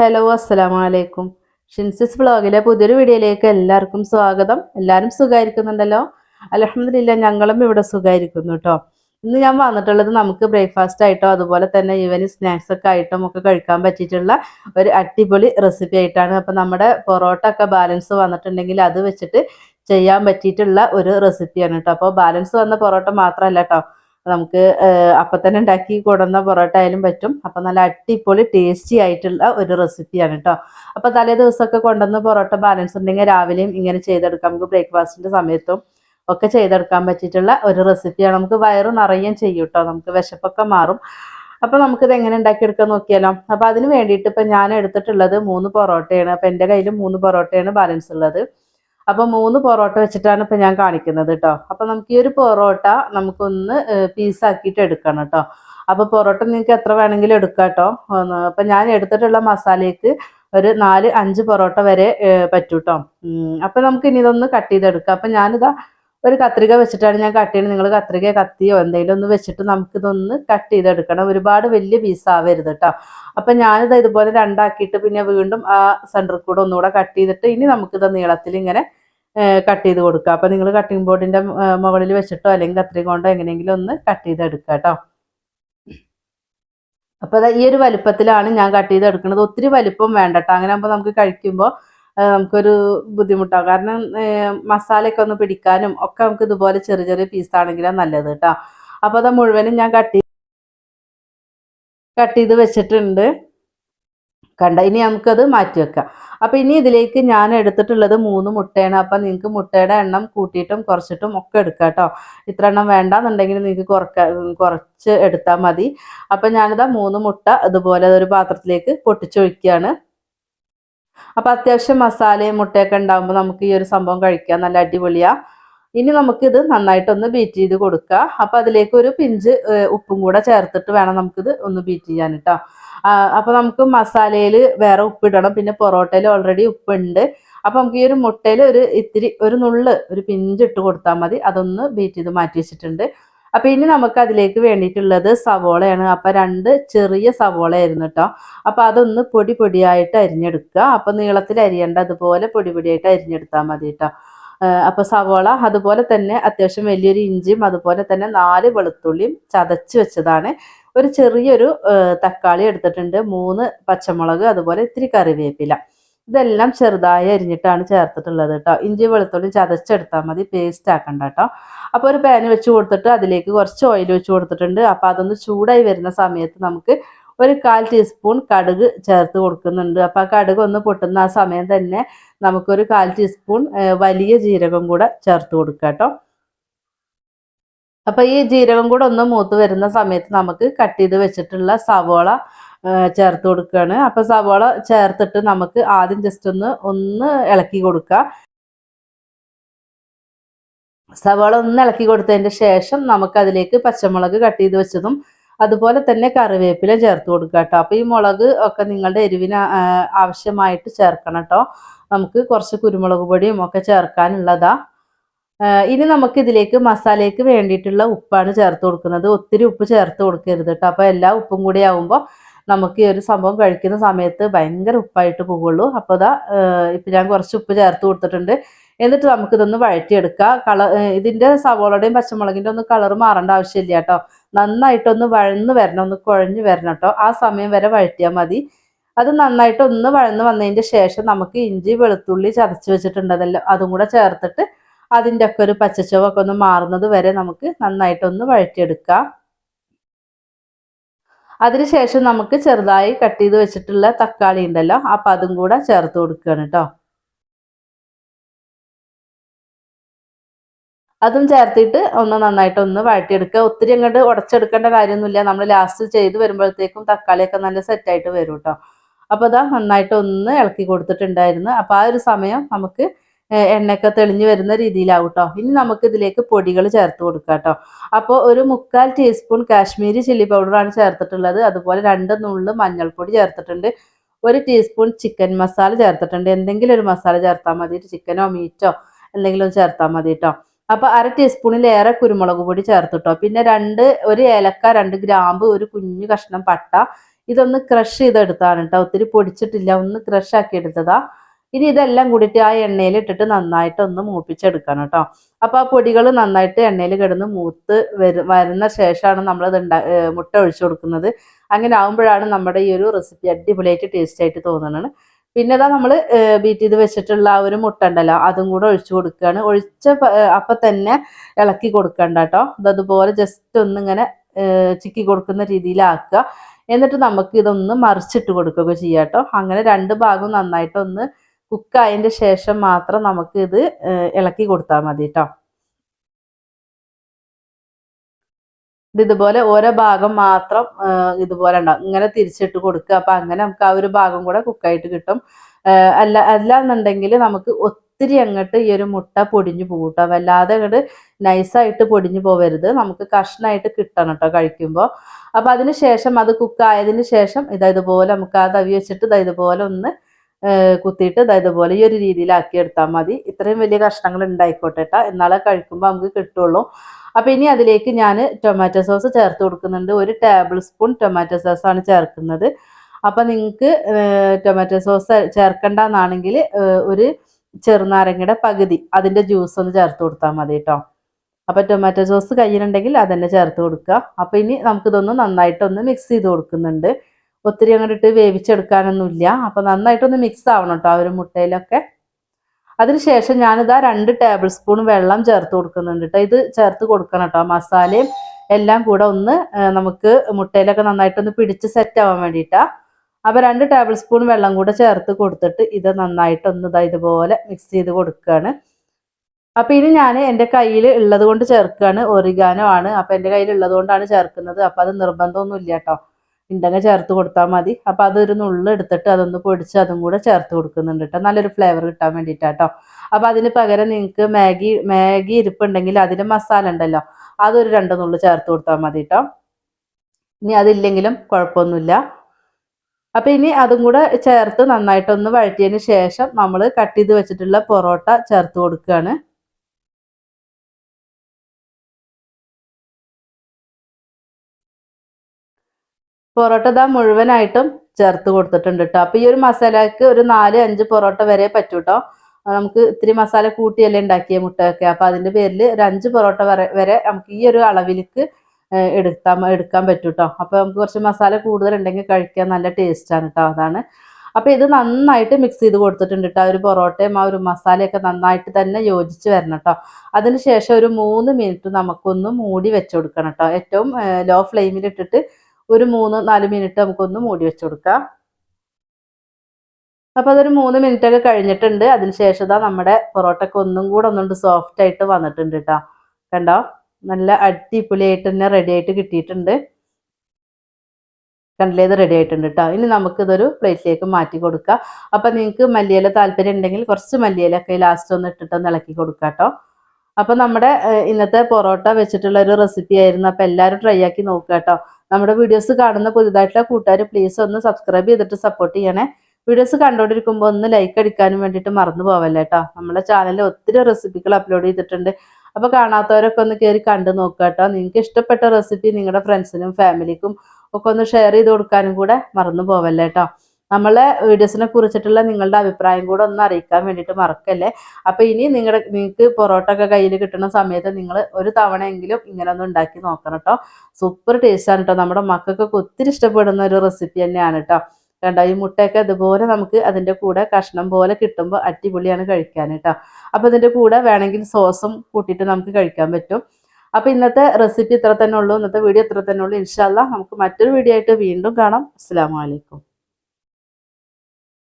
Hello അസ്സലാമു അലൈക്കും ഷിൻസിസ് വ്ളോഗിലെ പുതിയൊരു വീഡിയോയിലേക്ക് എല്ലാവർക്കും സ്വാഗതം. എല്ലാവരും സുഖമായിരിക്കുന്നുണ്ടല്ലോ അലഹമില്ല ഞങ്ങളും ഇവിടെ സുഖമായിരിക്കുന്നു കേട്ടോ ഇന്ന് ഞാൻ വന്നിട്ടുള്ളത് നമുക്ക് ബ്രേക്ക്ഫാസ്റ്റ് ആയിട്ടോ അതുപോലെ തന്നെ ഈവനി സ്നാക്സ് ഒക്കെ ആയിട്ടും ഒക്കെ കഴിക്കാൻ പറ്റിയിട്ടുള്ള ഒരു അടിപൊളി റെസിപ്പി ആയിട്ടാണ്. അപ്പം നമ്മുടെ പൊറോട്ട ഒക്കെ ബാലൻസ് വന്നിട്ടുണ്ടെങ്കിൽ അത് വെച്ചിട്ട് ചെയ്യാൻ പറ്റിയിട്ടുള്ള ഒരു റെസിപ്പിയാണ് കേട്ടോ അപ്പോൾ ബാലൻസ് വന്ന പൊറോട്ട മാത്രമല്ല കേട്ടോ നമുക്ക് അപ്പം തന്നെ ഉണ്ടാക്കി കൊടുന്ന പൊറോട്ട ആയാലും പറ്റും. അപ്പം നല്ല അടിപൊളി ടേസ്റ്റി ആയിട്ടുള്ള ഒരു റെസിപ്പിയാണ് കേട്ടോ അപ്പോൾ തലേ ദിവസമൊക്കെ കൊണ്ടുവന്ന് പൊറോട്ട ബാലൻസ് ഉണ്ടെങ്കിൽ രാവിലെയും ഇങ്ങനെ ചെയ്തെടുക്കാം. നമുക്ക് ബ്രേക്ക്ഫാസ്റ്റിന്റെ സമയത്തും ഒക്കെ ചെയ്തെടുക്കാൻ പറ്റിയിട്ടുള്ള ഒരു റെസിപ്പിയാണ് നമുക്ക് വയറ് നിറയുകയും ചെയ്യും കേട്ടോ നമുക്ക് വിശപ്പൊക്കെ മാറും. അപ്പോൾ നമുക്കിത് എങ്ങനെ ഉണ്ടാക്കിയെടുക്കാൻ നോക്കിയാലോ? അപ്പോൾ അതിന് വേണ്ടിയിട്ട് ഇപ്പം ഞാൻ എടുത്തിട്ടുള്ളത് മൂന്ന് പൊറോട്ടയാണ്. അപ്പം എന്റെ കയ്യിൽ മൂന്ന് പൊറോട്ടയാണ് ബാലൻസ് ഉള്ളത്. അപ്പോൾ മൂന്ന് പൊറോട്ട വെച്ചിട്ടാണ് ഇപ്പം ഞാൻ കാണിക്കുന്നത് കേട്ടോ അപ്പോൾ നമുക്ക് ഈ ഒരു പൊറോട്ട നമുക്കൊന്ന് പീസാക്കിയിട്ട് എടുക്കണം കേട്ടോ അപ്പോൾ പൊറോട്ട നിങ്ങൾക്ക് എത്ര വേണമെങ്കിലും എടുക്കാം കേട്ടോ അപ്പം ഞാൻ എടുത്തിട്ടുള്ള മസാലയ്ക്ക് ഒരു നാല് അഞ്ച് പൊറോട്ട വരെ പറ്റൂ കേട്ടോ അപ്പം നമുക്ക് ഇനി ഇതൊന്ന് കട്ട് ചെയ്തെടുക്കാം. അപ്പം ഞാനിതാ ഒരു കത്രിക വെച്ചിട്ടാണ് ഞാൻ കട്ട് ചെയ്യുന്നത് നിങ്ങൾ കത്രിക കത്തിയോ എന്തെങ്കിലും ഒന്ന് വെച്ചിട്ട് നമുക്കിതൊന്ന് കട്ട് ചെയ്തെടുക്കണം. ഒരുപാട് വലിയ പീസ് ആവരുത് കേട്ടോ അപ്പം ഞാനിത് ഇതുപോലെ രണ്ടാക്കിയിട്ട് പിന്നെ വീണ്ടും ആ സെന്ററിൽ കൂടെ ഒന്നുകൂടെ കട്ട് ചെയ്തിട്ട് ഇനി നമുക്കിത് നീളത്തിൽ ഇങ്ങനെ കട്ട് ചെയ്ത് കൊടുക്കുക. അപ്പം നിങ്ങൾ കട്ടിംഗ് ബോർഡിന്റെ മുകളിൽ വെച്ചിട്ടോ അല്ലെങ്കിൽ കത്രിക കൊണ്ടോ എങ്ങനെയെങ്കിലും ഒന്ന് കട്ട് ചെയ്തെടുക്കുക കേട്ടോ അപ്പോൾ ഈ ഒരു വലുപ്പത്തിലാണ് ഞാൻ കട്ട് ചെയ്തെടുക്കുന്നത് ഒത്തിരി വലുപ്പം വേണ്ട കേട്ടോ അങ്ങനെ ആകുമ്പോൾ നമുക്ക് കഴിക്കുമ്പോൾ നമുക്കൊരു ബുദ്ധിമുട്ടാവും. കാരണം മസാലയൊക്കെ ഒന്ന് പിടിക്കാനും ഒക്കെ നമുക്ക് ഇതുപോലെ ചെറിയ ചെറിയ പീസാണെങ്കിലും നല്ലത് കേട്ടോ അപ്പോൾ അത് മുഴുവനും ഞാൻ കട്ട് കട്ട് ചെയ്ത് വെച്ചിട്ടുണ്ട്. കണ്ട. ഇനി നമുക്കത് മാറ്റി വെക്കാം. അപ്പം ഇനി ഇതിലേക്ക് ഞാൻ എടുത്തിട്ടുള്ളത് മൂന്ന് മുട്ടയാണ്. അപ്പം നിങ്ങൾക്ക് മുട്ടയുടെ എണ്ണം കൂട്ടിയിട്ടും കുറച്ചിട്ടും ഒക്കെ എടുക്കാം കേട്ടോ. ഇത്ര എണ്ണം വേണ്ടാന്നുണ്ടെങ്കിൽ നിങ്ങൾക്ക് കുറക്ക കുറച്ച് എടുത്താൽ മതി. അപ്പം ഞാനിതാ മൂന്ന് മുട്ട അതുപോലെ ഒരു പാത്രത്തിലേക്ക് പൊട്ടിച്ചൊഴിക്കുകയാണ്. അപ്പം അത്യാവശ്യം മസാലയും മുട്ടയൊക്കെ ഉണ്ടാകുമ്പോൾ നമുക്ക് ഈ ഒരു സംഭവം കഴിക്കാം. നല്ല അടിപൊളിയാണ് ഇനി നമുക്കിത് നന്നായിട്ടൊന്ന് ബീറ്റ് ചെയ്ത് കൊടുക്കുക അപ്പം അതിലേക്ക് ഒരു പിഞ്ച് ഉപ്പും കൂടെ ചേർത്തിട്ട് വേണം നമുക്കിത് ഒന്ന് ബീറ്റ് ചെയ്യാൻ കേട്ടോ. അപ്പോൾ നമുക്ക് മസാലയിൽ വേറെ ഉപ്പിടണം പിന്നെ പൊറോട്ടയിൽ ഓൾറെഡി ഉപ്പുണ്ട്. അപ്പം നമുക്ക് ഈ ഒരു മുട്ടയിൽ ഒരു ഇത്തിരി ഒരു നുള്ള് ഒരു പിഞ്ച് ഇട്ട് കൊടുത്താൽ മതി. അതൊന്ന് ബീറ്റ് ചെയ്ത് മാറ്റി വെച്ചിട്ടുണ്ട്. അപ്പം ഇനി നമുക്ക് അതിലേക്ക് വേണ്ടിയിട്ടുള്ളത് സവോളയാണ്. അപ്പം രണ്ട് ചെറിയ സവോളയായിരുന്നു കേട്ടോ അപ്പം അതൊന്ന് പൊടി പൊടിയായിട്ട് അരിഞ്ഞെടുക്കുക. അപ്പം നീളത്തിൽ അരിയേണ്ട അതുപോലെ പൊടി പൊടിയായിട്ട് അരിഞ്ഞെടുത്താൽ മതി കേട്ടോ അപ്പോൾ സവോള അതുപോലെ തന്നെ അത്യാവശ്യം വലിയൊരു ഇഞ്ചിയും അതുപോലെ തന്നെ നാല് വെളുത്തുള്ളിയും ചതച്ച് വെച്ചതാണ്. ഒരു ചെറിയൊരു തക്കാളി എടുത്തിട്ടുണ്ട്. മൂന്ന് പച്ചമുളക് അതുപോലെ ഇത്തിരി കറിവേപ്പില. ഇതെല്ലാം ചെറുതായി അരിഞ്ഞിട്ടാണ് ചേർത്തിട്ടുള്ളത് കേട്ടോ ഇഞ്ചി വെളുത്തുള്ളി ചതച്ചെടുത്താൽ മതി. പേസ്റ്റ് ആക്കണ്ട കേട്ടോ അപ്പോൾ ഒരു പാന് വെച്ച് കൊടുത്തിട്ട് അതിലേക്ക് കുറച്ച് ഓയിൽ വെച്ച് കൊടുത്തിട്ടുണ്ട്. അപ്പോൾ അതൊന്ന് ചൂടായി വരുന്ന സമയത്ത് നമുക്ക് ഒരു കാൽ ടീസ്പൂൺ കടുക് ചേർത്ത് കൊടുക്കുന്നുണ്ട്. അപ്പോൾ ആ കടുക് ഒന്ന് പൊട്ടുന്ന ആ സമയം തന്നെ നമുക്കൊരു കാൽ ടീസ്പൂൺ വലിയ ജീരകം കൂടെ ചേർത്ത് കൊടുക്കാം കേട്ടോ അപ്പോൾ ഈ ജീരകം കൂടെ ഒന്ന് മൂത്ത് വരുന്ന സമയത്ത് നമുക്ക് കട്ട് ചെയ്ത് വെച്ചിട്ടുള്ള സവോള ചേർത്ത് കൊടുക്കുകയാണ് അപ്പോൾ സവോള ചേർത്തിട്ട് നമുക്ക് ആദ്യം ജസ്റ്റ് ഒന്ന് ഒന്ന് ഇളക്കി കൊടുക്കുക സവോള ഒന്ന് ഇളക്കി കൊടുത്തതിന് ശേഷം നമുക്ക് അതിലേക്ക് പച്ചമുളക് കട്ട് ചെയ്ത് വെച്ചതും അതുപോലെ തന്നെ കറിവേപ്പില ചേർത്ത് കൊടുക്കുക കേട്ടോ അപ്പോൾ ഈ മുളക് ഒക്കെ നിങ്ങളുടെ എരിവിന് ആവശ്യമായിട്ട് ചേർക്കണം കേട്ടോ നമുക്ക് കുറച്ച് കുരുമുളക് പൊടിയും ഒക്കെ ചേർക്കാനുള്ളതാ. ഇനി നമുക്ക് ഇതിലേക്ക് മസാലയ്ക്ക് വേണ്ടിയിട്ടുള്ള ഉപ്പാണ് ചേർത്ത് കൊടുക്കുന്നത്. ഒത്തിരി ഉപ്പ് ചേർത്ത് കൊടുക്കരുത് കേട്ടോ. അപ്പോൾ എല്ലാ ഉപ്പും കൂടി ആവുമ്പോൾ നമുക്ക് ഈ ഒരു സംഭവം കഴിക്കുന്ന സമയത്ത് ഭയങ്കര ഉപ്പായിട്ട് പോകുള്ളൂ. അപ്പോൾ ഇതാ ഇപ്പം ഞാൻ കുറച്ച് ഉപ്പ് ചേർത്ത് കൊടുത്തിട്ടുണ്ട്. എന്നിട്ട് നമുക്കിതൊന്ന് വഴറ്റിയെടുക്കുക കളർ ഇതിന്റെ സവോളയുടെയും പച്ചമുളകിന്റെ ഒന്ന് കളർ മാറേണ്ട ആവശ്യമില്ല കേട്ടോ. നന്നായിട്ടൊന്ന് വഴന്ന് വരണം. ഒന്ന് കുഴഞ്ഞ് വരണം കേട്ടോ. ആ സമയം വരെ വഴറ്റിയാൽ മതി. അത് നന്നായിട്ട് ഒന്ന് വഴന്ന് വന്നതിന്റെ ശേഷം നമുക്ക് ഇഞ്ചി വെളുത്തുള്ളി ചതച്ച് വെച്ചിട്ടുണ്ടതല്ലോ അതും കൂടെ ചേർത്തിട്ട് അതിന്റെ ഒക്കെ ഒരു പച്ചച്ചുവൊക്കെ ഒന്ന് മാറുന്നത് വരെ നമുക്ക് നന്നായിട്ടൊന്ന് വഴറ്റിയെടുക്കാം. അതിനുശേഷം നമുക്ക് ചെറുതായി കട്ട് ചെയ്ത് വെച്ചിട്ടുള്ള തക്കാളി ഉണ്ടല്ലോ അപ്പം അതും കൂടെ ചേർത്ത് കൊടുക്കുകയാണ് കേട്ടോ അതും ചേർത്തിട്ട് ഒന്ന് നന്നായിട്ട് ഒന്ന് വഴറ്റിയെടുക്കുക. ഒത്തിരി അങ്ങോട്ട് ഉടച്ചെടുക്കേണ്ട കാര്യമൊന്നുമില്ല. നമ്മൾ ലാസ്റ്റ് ചെയ്ത് വരുമ്പോഴത്തേക്കും തക്കാളിയൊക്കെ നല്ല സെറ്റായിട്ട് വരും കേട്ടോ അപ്പോൾ അതാ നന്നായിട്ട് ഒന്ന് ഇളക്കി കൊടുത്തിട്ടുണ്ടായിരുന്നു. അപ്പോൾ ആ ഒരു സമയം നമുക്ക് എണ്ണയൊക്കെ തെളിഞ്ഞു വരുന്ന രീതിയിലാവും കേട്ടോ ഇനി നമുക്ക് ഇതിലേക്ക് പൊടികൾ ചേർത്ത് കൊടുക്കാം കേട്ടോ. അപ്പോൾ ഒരു മുക്കാൽ ടീസ്പൂൺ കാശ്മീരി ചില്ലി പൗഡറാണ് ചേർത്തിട്ടുള്ളത്. അതുപോലെ രണ്ട് നുള്ളു മഞ്ഞൾപ്പൊടി ചേർത്തിട്ടുണ്ട്. ഒരു ടീസ്പൂൺ ചിക്കൻ മസാല ചേർത്തിട്ടുണ്ട്. എന്തെങ്കിലും ഒരു മസാല ചേർത്താൽ മതി. ചിക്കനോ മീറ്റോ എന്തെങ്കിലും ചേർത്താൽ മതി കേട്ടോ. അപ്പോൾ അര ടീസ്പൂണിലേറെ കുരുമുളക് പൊടി ചേർത്തിട്ടോ പിന്നെ രണ്ട് ഒരു ഏലക്ക രണ്ട് ഗ്രാമ്പ് ഒരു കുഞ്ഞു കഷ്ണം പട്ട. ഇതൊന്ന് ക്രഷ് ചെയ്തെടുത്താണ് കേട്ടോ. ഒത്തിരി പൊടിച്ചിട്ടില്ല. ഒന്ന് ക്രഷ് ആക്കി എടുത്തതാ. ഇനി ഇതെല്ലാം കൂടിയിട്ട് ആ എണ്ണയിൽ ഇട്ടിട്ട് നന്നായിട്ട് ഒന്ന് മൂപ്പിച്ചെടുക്കണം കേട്ടോ. അപ്പോൾ ആ പൊടികൾ നന്നായിട്ട് എണ്ണയിൽ കിടന്ന് മൂത്ത് വരു വരുന്ന ശേഷമാണ് നമ്മളത് ഉണ്ടാ മുട്ട ഒഴിച്ചു കൊടുക്കുന്നത്. അങ്ങനെ ആകുമ്പോഴാണ് നമ്മുടെ ഈ ഒരു റെസിപ്പി അടിപൊളിയായിട്ട് ടേസ്റ്റ് ആയിട്ട് തോന്നുന്നത് പിന്നെ ഇതാ നമ്മൾ ബീറ്റ് ചെയ്ത് വെച്ചിട്ടുള്ള ആ ഒരു മുട്ട ഉണ്ടല്ലോ അതും കൂടെ ഒഴിച്ചു കൊടുക്കുകയാണ് ഒഴിച്ച അപ്പം തന്നെ ഇളക്കി കൊടുക്കണ്ട കേട്ടോ. അതുപോലെ ജസ്റ്റ് ഒന്നിങ്ങനെ ചിക്കി കൊടുക്കുന്ന രീതിയിലാക്കുക. എന്നിട്ട് നമുക്ക് ഇതൊന്ന് മറിച്ചിട്ട് കൊടുക്കുകയൊക്കെ ചെയ്യാം കേട്ടോ. അങ്ങനെ രണ്ട് ഭാഗവും നന്നായിട്ടൊന്ന് കുക്കായതിന്റെ ശേഷം മാത്രം നമുക്ക് ഇത് ഇളക്കി കൊടുത്താൽ മതി കേട്ടോ ഇതുപോലെ ഓരോ ഭാഗം മാത്രം ഇതുപോലെ ഉണ്ടാവും. ഇങ്ങനെ തിരിച്ചിട്ട് കൊടുക്കുക. അപ്പം അങ്ങനെ നമുക്ക് ആ ഒരു ഭാഗം കൂടെ കുക്കായിട്ട് കിട്ടും. അല്ല അല്ല എന്നുണ്ടെങ്കിൽ നമുക്ക് ഒത്തിരി അങ്ങോട്ട് ഈ ഒരു മുട്ട പൊടിഞ്ഞു പോകട്ടോ വല്ലാതെ അങ്ങോട്ട് നൈസായിട്ട് പൊടിഞ്ഞു പോവരുത്. നമുക്ക് കഷ്ണമായിട്ട് കിട്ടണം കേട്ടോ കഴിക്കുമ്പോൾ അപ്പം അതിന് ശേഷം അത് കുക്കായതിന് ശേഷം ഇതാ ഇതുപോലെ നമുക്ക് ആ തവി വെച്ചിട്ട് ഇതാ ഇതുപോലെ ഒന്ന് കുത്തിയിട്ട് ഇതാ ഇതുപോലെ ഈ ഒരു രീതിയിലാക്കി എടുത്താൽ മതി. ഇത്രയും വലിയ കഷ്ണങ്ങൾ ഉണ്ടായിക്കോട്ടെ കേട്ടോ എന്നാലേ കഴിക്കുമ്പോൾ നമുക്ക് കിട്ടുള്ളൂ. അപ്പോൾ ഇനി അതിലേക്ക് ഞാൻ ടൊമാറ്റോ സോസ് ചേർത്ത് കൊടുക്കുന്നുണ്ട്. ഒരു ടേബിൾ സ്പൂൺ ടൊമാറ്റോ സോസാണ് ചേർക്കുന്നത്. അപ്പോൾ നിങ്ങൾക്ക് ടൊമാറ്റോ സോസ് ചേർക്കണ്ടെന്നാണെങ്കിൽ ഒരു ചെറുനാരങ്ങയുടെ പകുതി അതിന്റെ ജ്യൂസ് ഒന്ന് ചേർത്ത് കൊടുത്താൽ മതി കേട്ടോ അപ്പോൾ ടൊമാറ്റോ സോസ് കയ്യിലുണ്ടെങ്കിൽ അതന്നെ ചേർത്ത് കൊടുക്കുക അപ്പോൾ ഇനി നമുക്കിതൊന്ന് നന്നായിട്ടൊന്ന് മിക്സ് ചെയ്ത് കൊടുക്കുന്നുണ്ട്. ഒത്തിരി അങ്ങോട്ട് ഇട്ട് വേവിച്ചെടുക്കാനൊന്നുമില്ല. അപ്പോൾ നന്നായിട്ടൊന്ന് മിക്സ് ആവണം കേട്ടോ ആ ഒരു മുട്ടയിലൊക്കെ. അതിനുശേഷം ഞാനിതാ രണ്ട് ടേബിൾ സ്പൂൺ വെള്ളം ചേർത്ത് കൊടുക്കുന്നുണ്ട് കേട്ടോ ഇത് ചേർത്ത് കൊടുക്കണം കേട്ടോ മസാലയും എല്ലാം കൂടെ ഒന്ന് നമുക്ക് മുട്ടയിലൊക്കെ നന്നായിട്ടൊന്ന് പിടിച്ച് സെറ്റ് ആവാൻ വേണ്ടിയിട്ടാണ് അപ്പോൾ രണ്ട് ടേബിൾ സ്പൂൺ വെള്ളം കൂടെ ചേർത്ത് കൊടുത്തിട്ട് ഇത് നന്നായിട്ടൊന്ന് ഇതാ ഇതുപോലെ മിക്സ് ചെയ്ത് കൊടുക്കുകയാണ് അപ്പോൾ ഇനി ഞാൻ എന്റെ കയ്യിൽ ഉള്ളത് കൊണ്ട് ചേർക്കുകയാണ് ഒറിഗാനോ ആണ്. അപ്പോൾ എന്റെ കയ്യിൽ ഉള്ളത് കൊണ്ടാണ് ചേർക്കുന്നത്. അപ്പോൾ അത് നിർബന്ധമൊന്നുമില്ല കേട്ടോ ഉണ്ടെങ്കിൽ ചേർത്ത് കൊടുത്താൽ മതി. അപ്പോൾ അതൊരു നുള്ളെടുത്തിട്ട് അതൊന്ന് പൊടിച്ച് അതും കൂടെ ചേർത്ത് കൊടുക്കുന്നുണ്ട് കേട്ടോ നല്ലൊരു ഫ്ലേവർ കിട്ടാൻ വേണ്ടിയിട്ടാട്ടോ അപ്പോൾ അതിന് പകരം നിങ്ങൾക്ക് മാഗി മാഗി ഇരിപ്പുണ്ടെങ്കിൽ അതിന് മസാല ഉണ്ടല്ലോ അതൊരു രണ്ട് നുള്ള് ചേർത്ത് കൊടുത്താൽ മതി കേട്ടോ ഇനി അതില്ലെങ്കിലും കുഴപ്പമൊന്നുമില്ല. അപ്പോൾ ഇനി അതും കൂടെ ചേർത്ത് നന്നായിട്ടൊന്ന് വഴറ്റിയതിന് ശേഷം നമ്മൾ കട്ട് ചെയ്ത് വെച്ചിട്ടുള്ള പൊറോട്ട ചേർത്ത് കൊടുക്കുകയാണ് പൊറോട്ട ഇതാ മുഴുവനായിട്ടും ചേർത്ത് കൊടുത്തിട്ടുണ്ട് കേട്ടോ അപ്പോൾ ഈ ഒരു മസാലക്ക് ഒരു നാല് അഞ്ച് പൊറോട്ട വരെ പറ്റൂ കേട്ടോ നമുക്ക് ഇത്തിരി മസാല കൂട്ടിയല്ലേ ഉണ്ടാക്കിയ മുട്ടയൊക്കെ. അപ്പോൾ അതിന്റെ പേരിൽ ഒരു അഞ്ച് പൊറോട്ട വരെ നമുക്ക് ഈ ഒരു അളവിലേക്ക് എടുക്കാൻ എടുക്കാൻ പറ്റും കേട്ടോ അപ്പോൾ നമുക്ക് കുറച്ച് മസാല കൂടുതൽ ഉണ്ടെങ്കിൽ കഴിക്കാൻ നല്ല ടേസ്റ്റാണ് കേട്ടോ അതാണ്. അപ്പോൾ ഇത് നന്നായിട്ട് മിക്സ് ചെയ്ത് കൊടുത്തിട്ടുണ്ട് കേട്ടോ ഒരു പൊറോട്ടയും ആ ഒരു മസാലയൊക്കെ നന്നായിട്ട് തന്നെ യോജിച്ച് വരണം കേട്ടോ അതിനുശേഷം ഒരു മൂന്ന് മിനിറ്റ് നമുക്കൊന്ന് മൂടി വെച്ച് കൊടുക്കണം കേട്ടോ ഏറ്റവും ലോ ഫ്ലെയിമിൽ ഇട്ടിട്ട് ഒരു മൂന്ന് നാല് മിനിറ്റ് നമുക്കൊന്ന് മൂടി വെച്ച് കൊടുക്കാം. അപ്പോൾ അതൊരു മൂന്ന് മിനിറ്റ് ഒക്കെ കഴിഞ്ഞിട്ടുണ്ട്. അതിനുശേഷം ഇതാ നമ്മുടെ പൊറോട്ടയ്ക്ക് ഒന്നും കൂടെ ഒന്നുകൊണ്ട് സോഫ്റ്റ് ആയിട്ട് വന്നിട്ടുണ്ട് കേട്ടോ കണ്ടോ? നല്ല അടിപൊളിയായിട്ട് തന്നെ റെഡി ആയിട്ട് കിട്ടിയിട്ടുണ്ട്. കണ്ടില്ലേ? ഇത് റെഡി ആയിട്ടുണ്ട് കേട്ടോ ഇനി നമുക്ക് ഇതൊരു പ്ലേറ്റിലേക്ക് മാറ്റി കൊടുക്കാം. അപ്പം നിങ്ങൾക്ക് മല്ലിയില താല്പര്യം ഉണ്ടെങ്കിൽ കുറച്ച് മല്ലിയിലൊക്കെ ലാസ്റ്റ് ഒന്ന് ഇട്ടിട്ടൊന്ന് ഇളക്കി കൊടുക്കാം കേട്ടോ അപ്പം നമ്മുടെ ഇന്നത്തെ പൊറോട്ട വെച്ചിട്ടുള്ള ഒരു റെസിപ്പി ആയിരുന്നു. അപ്പൊ എല്ലാവരും ട്രൈ ആക്കി നോക്കുക കേട്ടോ. നമ്മുടെ വീഡിയോസ് കാണുന്ന പുതുതായിട്ടുള്ള കൂട്ടുകാർ പ്ലീസ് ഒന്ന് സബ്സ്ക്രൈബ് ചെയ്തിട്ട് സപ്പോർട്ട് ചെയ്യണേ. വീഡിയോസ് കണ്ടുകൊണ്ടിരിക്കുമ്പോൾ ഒന്ന് ലൈക്ക് അടിക്കാനും വേണ്ടിയിട്ട് മറന്നു പോവല്ലേ കേട്ടോ നമ്മുടെ ചാനലിൽ ഒത്തിരി റെസിപ്പികൾ അപ്ലോഡ് ചെയ്തിട്ടുണ്ട്. അപ്പോൾ കാണാത്തവരൊക്കെ ഒന്ന് കയറി കണ്ടു നോക്കുക കേട്ടോ. നിങ്ങൾക്ക് ഇഷ്ടപ്പെട്ട റെസിപ്പി നിങ്ങളുടെ ഫ്രണ്ട്സിനും ഫാമിലിക്കും ഒക്കെ ഒന്ന് ഷെയർ ചെയ്ത് കൊടുക്കാനും കൂടെ മറന്നു പോവല്ലേ കേട്ടോ നമ്മളെ വീഡിയോസിനെ കുറിച്ചിട്ടുള്ള നിങ്ങളുടെ അഭിപ്രായം കൂടെ ഒന്ന് അറിയിക്കാൻ വേണ്ടിയിട്ട് മറക്കല്ലേ? അപ്പോൾ ഇനി നിങ്ങളുടെ നിങ്ങൾക്ക് പൊറോട്ട ഒക്കെ കയ്യിൽ കിട്ടുന്ന സമയത്ത് നിങ്ങൾ ഒരു തവണയെങ്കിലും ഇങ്ങനെ ഒന്ന് ഉണ്ടാക്കി നോക്കണം കേട്ടോ സൂപ്പർ ടേസ്റ്റാണ് കേട്ടോ നമ്മുടെ മക്കൾക്കൊക്കെ ഒത്തിരി ഇഷ്ടപ്പെടുന്ന ഒരു റെസിപ്പി തന്നെയാണ് കേട്ടോ കണ്ടോ? ഈ മുട്ടയൊക്കെ ഇതുപോലെ നമുക്ക് അതിന്റെ കൂടെ കഷ്ണം പോലെ കിട്ടുമ്പോൾ അടിപൊളിയാണ് കഴിക്കാൻ കേട്ടോ അപ്പോൾ ഇതിന്റെ കൂടെ വേണമെങ്കിൽ സോസും കൂട്ടിയിട്ട് നമുക്ക് കഴിക്കാൻ പറ്റും. അപ്പോൾ ഇന്നത്തെ റെസിപ്പി ഇത്ര തന്നെ ഉള്ളൂ. ഇന്നത്തെ വീഡിയോ ഇത്ര തന്നെ ഉള്ളൂ. ഇൻഷാല്ല നമുക്ക് മറ്റൊരു വീഡിയോ ആയിട്ട് വീണ്ടും കാണാം. അസ്സാം വലൈക്കും